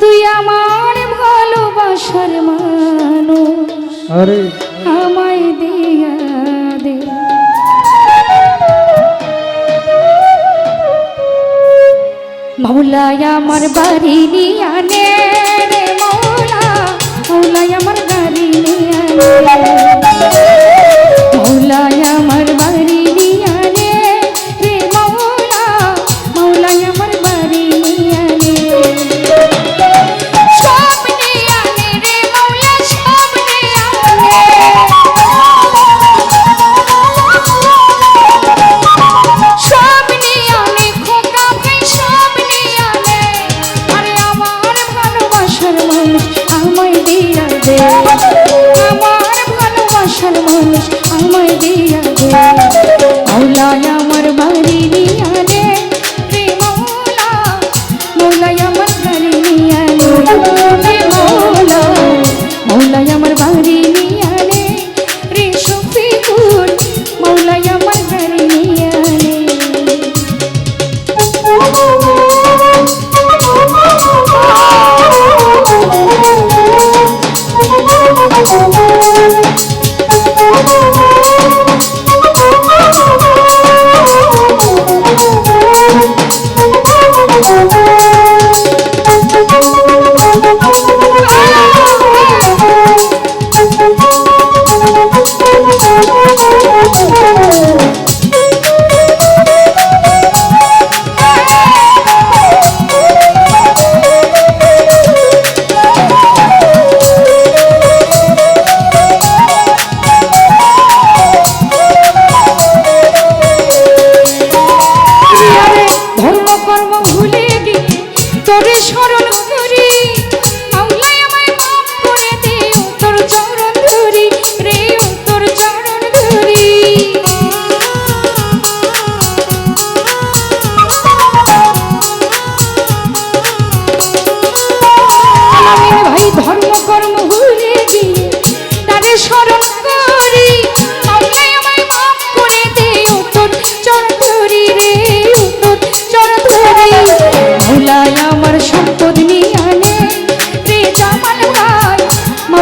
তুই আমার ভালোবাসার আরে। আমায় দিয়া দে। মাওলা আমার বাড়ি নিয়ে আনে।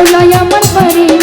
মৌলায় আমার পারে